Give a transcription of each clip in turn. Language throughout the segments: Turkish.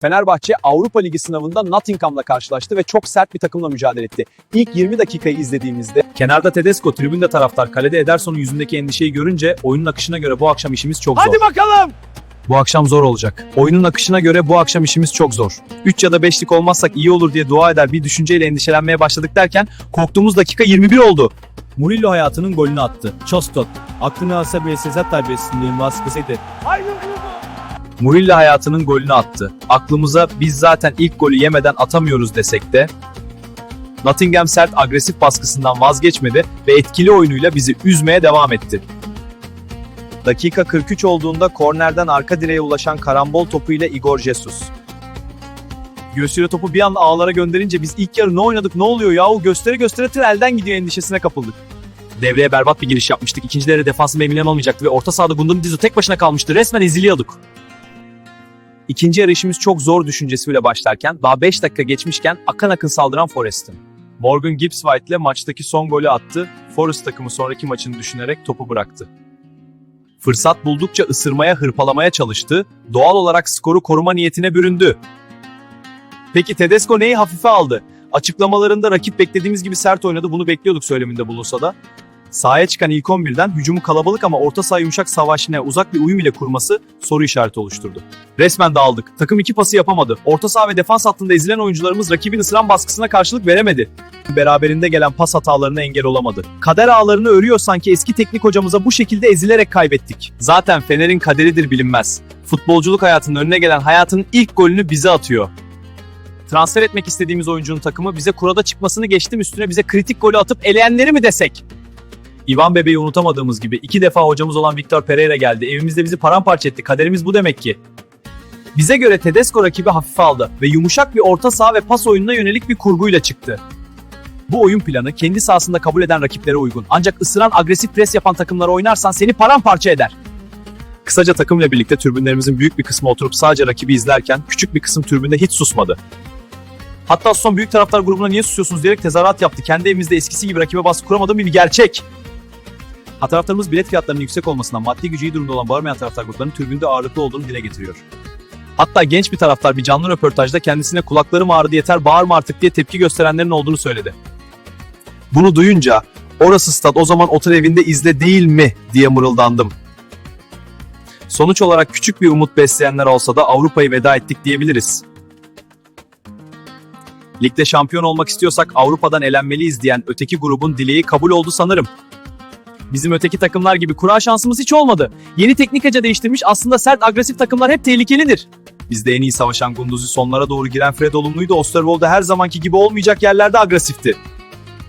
Fenerbahçe Avrupa Ligi sınavında Nottingham'la karşılaştı ve çok sert bir takımla mücadele etti. İlk 20 dakikayı izlediğimizde kenarda Tedesco, tribünde taraftar, kalede Ederson'un yüzündeki endişeyi görünce oyunun akışına göre bu akşam işimiz çok zor. Hadi bakalım. Bu akşam zor olacak. Oyunun akışına göre bu akşam işimiz çok zor. 3 ya da 5'lik olmazsak iyi olur diye dua eder bir düşünceyle endişelenmeye başladık derken korktuğumuz dakika 21 oldu. Murillo hayatının golünü attı. Çostot. Aklını alsa bir Sezat terbiyesizliğin baskısıydı. Haydi Murillo hayatının golünü attı. Aklımıza biz zaten ilk golü yemeden atamıyoruz desek de Nottingham sert agresif baskısından vazgeçmedi ve etkili oyunuyla bizi üzmeye devam etti. Dakika 43 olduğunda kornerden arka direğe ulaşan karambol topuyla Igor Jesus. Göğsüyle topu bir anda ağlara gönderince biz ilk yarı ne oynadık ne oluyor yahu göstere göstere tır elden gidiyor endişesine kapıldık. Devreye berbat bir giriş yapmıştık. İkinci devre defansın Emilian olmayacaktı ve orta sahada Gundogan Dizo tek başına kalmıştı. Resmen eziliyorduk. İkinci yarı işimiz çok zor düşüncesiyle başlarken daha 5 dakika geçmişken akın akın saldıran Forest'ın. Morgan Gibbs White ile maçtaki son golü attı. Forest takımı sonraki maçını düşünerek topu bıraktı. Fırsat buldukça ısırmaya, hırpalamaya çalıştı. Doğal olarak skoru koruma niyetine büründü. Peki Tedesco neyi hafife aldı? Açıklamalarında rakip beklediğimiz gibi sert oynadı. Bunu bekliyorduk söyleminde bulunsa da. Sahaya çıkan ilk 11'den hücumu kalabalık ama orta saha yumuşak savaşına uzak bir uyum ile kurması soru işareti oluşturdu. Resmen dağıldık. Takım iki pası yapamadı. Orta saha ve defans hattında ezilen oyuncularımız rakibin ısıran baskısına karşılık veremedi. Beraberinde gelen pas hatalarına engel olamadı. Kader ağlarını örüyor sanki eski teknik hocamıza bu şekilde ezilerek kaybettik. Zaten Fener'in kaderidir bilinmez. Futbolculuk hayatının önüne gelen hayatın ilk golünü bize atıyor. Transfer etmek istediğimiz oyuncunun takımı bize kurada çıkmasını geçtim üstüne bize kritik golü atıp eleyenleri mi desek? İvan Bebe'yi unutamadığımız gibi iki defa hocamız olan Victor Pereira geldi. Evimizde bizi paramparça etti. Kaderimiz bu demek ki. Bize göre Tedesco rakibi hafife aldı ve yumuşak bir orta saha ve pas oyununa yönelik bir kurguyla çıktı. Bu oyun planı kendi sahasında kabul eden rakiplere uygun. Ancak ısıran agresif pres yapan takımlara oynarsan seni paramparça eder. Kısaca takımla birlikte türbünlerimizin büyük bir kısmı oturup sadece rakibi izlerken küçük bir kısım türbünde hiç susmadı. Hatta son büyük taraftar grubuna niye susuyorsunuz diyerek tezahürat yaptı. Kendi evimizde eskisi gibi rakibe baskı kuramadığım bir gerçek. Ha taraftarımız bilet fiyatlarının yüksek olmasından maddi gücü iyi durumda olan bağırmayan taraftar gruplarının tribünde ağırlıklı olduğunu dile getiriyor. Hatta genç bir taraftar bir canlı röportajda kendisine kulaklarım ağrıdı yeter bağırma artık diye tepki gösterenlerin olduğunu söyledi. Bunu duyunca orası stat o zaman otur evinde izle değil mi diye mırıldandım. Sonuç olarak küçük bir umut besleyenler olsa da Avrupa'yı veda ettik diyebiliriz. Ligde şampiyon olmak istiyorsak Avrupa'dan elenmeliyiz diyen öteki grubun dileği kabul oldu sanırım. Bizim öteki takımlar gibi kura şansımız hiç olmadı. Yeni teknik hoca değiştirmiş aslında sert agresif takımlar hep tehlikelidir. Bizde en iyi savaşan Gunduzi sonlara doğru giren Fred olumluydu. Osterwolde her zamanki gibi olmayacak yerlerde agresifti.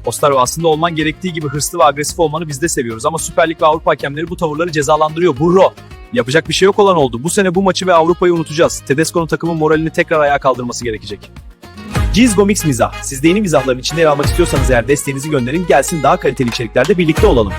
Osterwolde aslında olman gerektiği gibi hırslı ve agresif olmanı biz de seviyoruz ama Süper Lig ve Avrupa hakemleri bu tavırları cezalandırıyor. Burro. Yapacak bir şey yok olan oldu. Bu sene bu maçı ve Avrupa'yı unutacağız. Tedesco'nun takımın moralini tekrar ayağa kaldırması gerekecek. Cizgo Mix Mizah. Siz de yeni mizahların içinde yer almak istiyorsanız eğer desteğinizi gönderin gelsin daha kaliteli içeriklerde birlikte olalım.